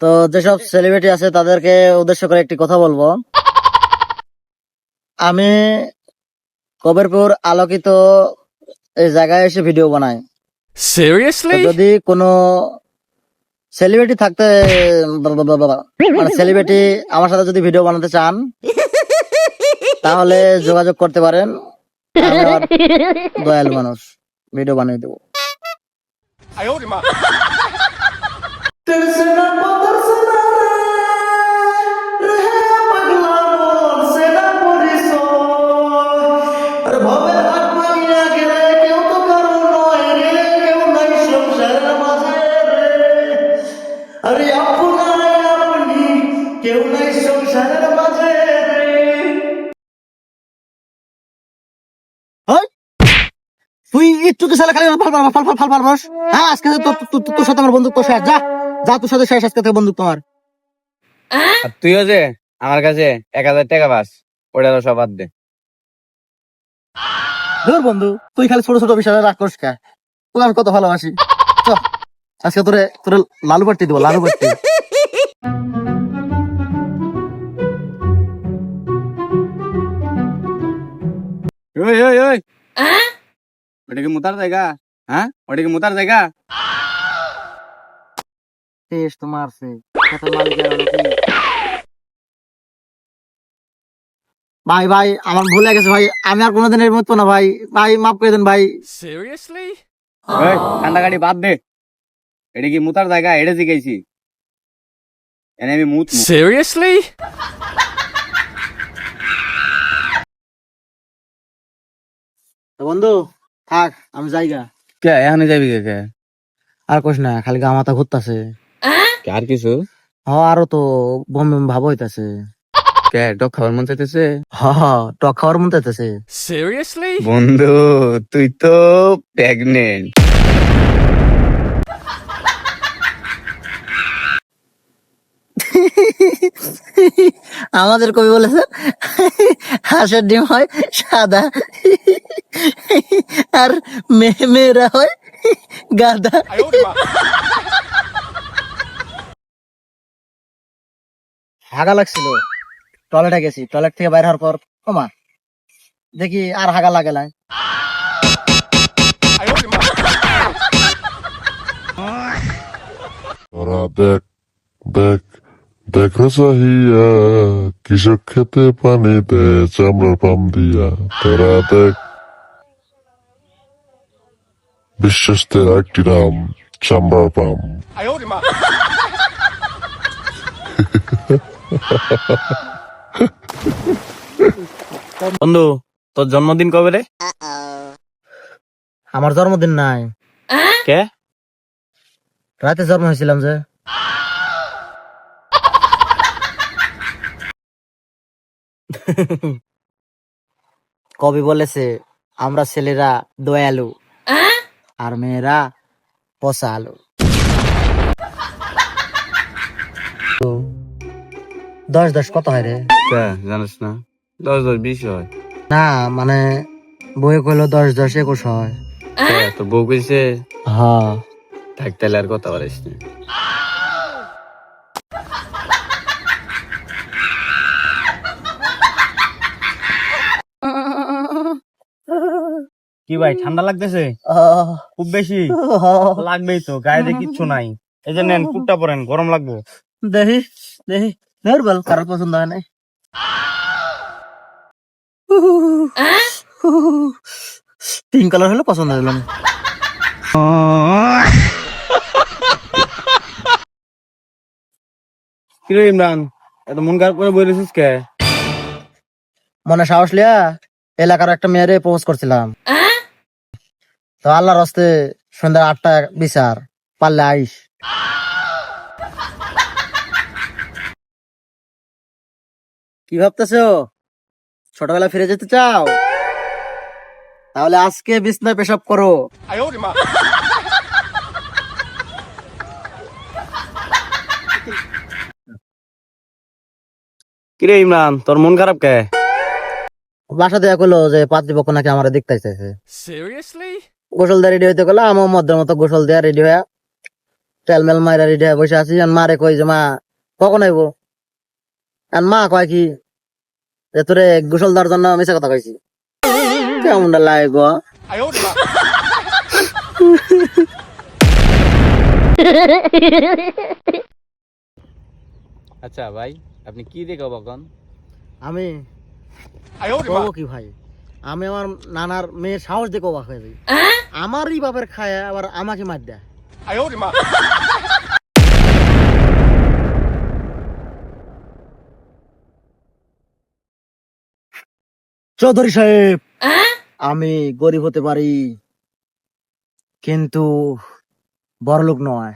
তো যেসব সেলিব্রিটি আছে তাদেরকে উদ্দেশ্য করে একটি কথা বলব। আমি কবিরপুর আলোকিত এই জায়গায় এসে ভিডিও বানাই। Seriously? যদি কোনো সেলিব্রিটি থাকতে মানে সেলিব্রিটি আমার সাথে যদি ভিডিও বানাতে চান তাহলে যোগাযোগ করতে পারেন। দয়ালু মানুষ। ভিডিও বানিয়ে দেবো। কেউ তুই একটু তো সালা খালি ফাল ফাল ফাল ফাল ফাল ফাল হ্যাঁ আজকে তোর- তোর- তোর- তোর সাথে আমার বন্ধুত্ব শেষ, যা। যা তোর সাথে শেষ আজকে থেকে বন্ধুত্ব আমার আর তুইও যে আমার কাছে এক হাজার টাকা পাস ওটা সব বাদ দে। ধর বন্ধু তুই খালি ছোট ছোট বিষয়ে রাগ করিস কে? তোকে আমি কত ভালোবাসি। চ আজকে তোরে তোরে লালু পাট্টি দিব লালু পাট্টি ওই ওই ওই ওটা কি মুতার জায়গা? হ্যাঁ? ওটা কি মুতার জায়গা? টেস্ট মারছে? ভাই ভাই আমার ভুল হয়ে গেছে ভাই। আমি আর কোনোদিন এর মতো না ভাই। ভাই মাফ করে দেন ভাই। Seriously? ওই ঠান্ডা গাড়ি বাদ দে। এটা কি মুতার জায়গা? এটা জিগাইছি। এনে আমি মুত? তো বন্ধু থাক আমি যাইগা। কে এখানে যাবি কে কে? আর কোশ না খালি গা মাথা ঘুরতাছে। আর কিছু? হ আরও তো বম বম ভাব হইতাছে। কে ডক খাবার মন চাইতেছে? হ হ টক খাওয়ার মন চাইতেছে। Seriously? বন্ধু তুই তো প্রেগনেন্ট আমাদের কবি বলেছে হাঁসের ডিম হয় সাদা আর মেয়ে মেয়েরা হয় গাদা হাগা লাগছিল। টয়লেটে গেছি টয়লেট থেকে বাইরে হওয়ার পর ওমা দেখি আর হাগা লাগে না তোরা দেখ দেখ দেখ চাহিয়া কৃষক খেতে পানি দে চামড়ার পাম দিয়া। তোরা দেখ বিশ্বস্তের একটি নাম চামড়ার পাম। বন্ধু তোর জন্মদিন কবে রে? আমার জন্মদিন নাই। কে? রাতে জন্ম হয়েছিলাম যে। কবি বলেছে আমরা ছেলেরা দয়ালু আর মেয়েরা পচা আলু দশ দশ কত হয় রে? জানিস না। দশ দশ বিশ হয়। না মানে বইয়ে কইলো দশ দশ একুশ হয়। কে, তো বউ কইছে? হ্যাঁ। থাক তাহলে আর কথা পারিস না। কি ভাই ঠান্ডা লাগতেছে? খুব বেশি? লাগবেই তো গায়ে কিচ্ছু নাই। এই যে নেন কুটটা পরেন গরম লাগবে। দেখি দেখি। নর্মাল কারোর পছন্দ হয় নাই পিঙ্ক কালার হলে পছন্দ হলো না কি রে ইমরান এত মন খারাপ করে বই রেছিস কে মনে সাহস লিয়া? এলাকার একটা মেয়েরে প্রপোজ করছিলাম। তো আল্লাহর হস্তে সন্ধ্যা আটটা বিচার পারলে আইস। কি ভাবতেছো? ছোটবেলা ফিরে যেতে চাও? তাহলে আজকে বিছনায় পেশাব করো। কিরে ইমরান তোর মন খারাপ কে? বাসা দেয়া করল যে পাত্রীপক্ষ নাকি আমার দেখতে চাইছে Seriously? গোসল দেওয়া রেডি হইতে গেলো আমার মধ্যের মতো গোসল দেওয়া রেডি হয়ে তেল মেল মাইরা রেডি হয়ে বসে আছি মারে কই যে মা কখন আইবো? আর মা কয় কি যে তোরে গোসল দেওয়ার জন্য মিশা কথা কইছি। কেমন লাগে গো? আচ্ছা ভাই আপনি কি দেখো বকন আমি কবো কি ভাই আমি আমার নানার মেয়ের সাহস দেখে অবাক হয়ে যাই। আমারই বাপের খায় আবার আমাকে মার দেয়। চৌধুরী সাহেব আমি গরিব হতে পারি কিন্তু বড়লোক নয়।